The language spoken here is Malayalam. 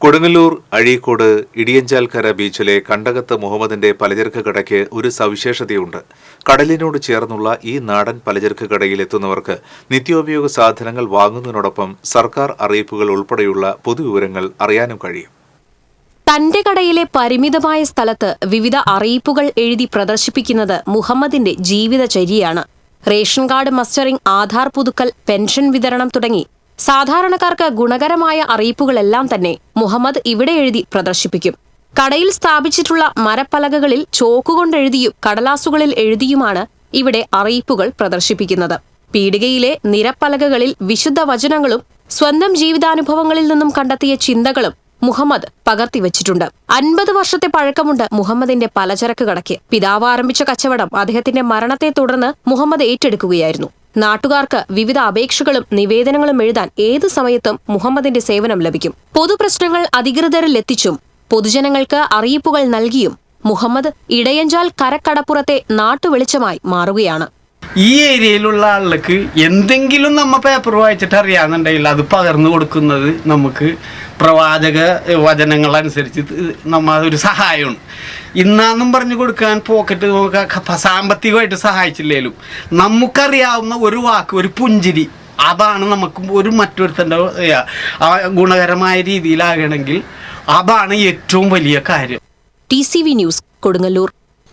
കൊടുങ്ങല്ലൂർ അഴീക്കോട് ഇടിയഞ്ചാൽക്കര ബീച്ചിലെ കണ്ടകത്ത് മുഹമ്മദിന്റെ പലചരക്ക് കടയ്ക്ക് ഒരു സവിശേഷതയുണ്ട്. കടലിനോട് ചേർന്നുള്ള ഈ നാടൻ പലചരക്ക് കടയിൽ എത്തുന്നവർക്ക് നിത്യോപയോഗ സാധനങ്ങൾ വാങ്ങുന്നതിനോടൊപ്പം സർക്കാർ അറിയിപ്പുകൾ ഉൾപ്പെടെയുള്ള പൊതുവിവരങ്ങൾ അറിയാനും കഴിയും. തന്റെ കടയിലെ പരിമിതമായ സ്ഥലത്ത് വിവിധ അറിയിപ്പുകൾ എഴുതി പ്രദർശിപ്പിക്കുന്നത് മുഹമ്മദിന്റെ ജീവിതചര്യയാണ്. റേഷൻ കാർഡ് മസ്റ്ററിംഗ് ആധാർ പുതുക്കൽ പെൻഷൻ വിതരണം തുടങ്ങി സാധാരണക്കാർക്ക് ഗുണകരമായ അറിയിപ്പുകളെല്ലാം തന്നെ മുഹമ്മദ് ഇവിടെ എഴുതി പ്രദർശിപ്പിക്കും. കടയിൽ സ്ഥാപിച്ചിട്ടുള്ള മരപ്പലകകളിൽ ചോക്കുകൊണ്ടെഴുതിയും കടലാസുകളിൽ എഴുതിയുമാണ് ഇവിടെ അറിയിപ്പുകൾ പ്രദർശിപ്പിക്കുന്നത്. പീടികയിലെ നിരപ്പലകകളിൽ വിശുദ്ധ വചനങ്ങളും സ്വന്തം ജീവിതാനുഭവങ്ങളിൽ നിന്നും കണ്ടെത്തിയ ചിന്തകളും മുഹമ്മദ് പകർത്തിവച്ചിട്ടുണ്ട്. അൻപത് വർഷത്തെ പഴക്കമുണ്ട് മുഹമ്മദിന്റെ പലചരക്ക് കടയ്ക്ക്. പിതാവ് ആരംഭിച്ച കച്ചവടം അദ്ദേഹത്തിന്റെ മരണത്തെ തുടർന്ന് മുഹമ്മദ് ഏറ്റെടുക്കുകയായിരുന്നു. നാട്ടുകാർക്ക് വിവിധ അപേക്ഷകളും നിവേദനങ്ങളും എഴുതാൻ ഏത് സമയത്തും മുഹമ്മദിന്റെ സേവനം ലഭിക്കും. പൊതുപ്രശ്നങ്ങൾ അധികൃതരിൽ എത്തിച്ചും പൊതുജനങ്ങൾക്ക് അറിയിപ്പുകൾ നൽകിയും മുഹമ്മദ് ഇടയഞ്ചാൽ കരക്കടപ്പുറത്തെ നാട്ടുവെളിച്ചമായി മാറുകയാണ്. ഈ ഏരിയയിലുള്ള ആളുകൾക്ക് എന്തെങ്കിലും നമ്മ പേപ്പർ വായിച്ചിട്ട് അറിയാന്നുണ്ടെങ്കിൽ അത് പകർന്നു കൊടുക്കുന്നത് നമുക്ക് പ്രവാചക വചനങ്ങൾ അനുസരിച്ച് നമ്മ അതൊരു സഹായമാണ്. ഇന്നാന്നും പറഞ്ഞു കൊടുക്കാൻ പോക്കറ്റ് നമുക്ക് സാമ്പത്തികമായിട്ട് സഹായിച്ചില്ലേലും നമുക്കറിയാവുന്ന ഒരു വാക്ക് ഒരു പുഞ്ചിരി അതാണ് നമുക്ക് ഒരു മറ്റൊരുത്തന്റെ ഗുണകരമായ രീതിയിലാകണമെങ്കിൽ അതാണ് ഏറ്റവും വലിയ കാര്യം. T C V news Kodungallur.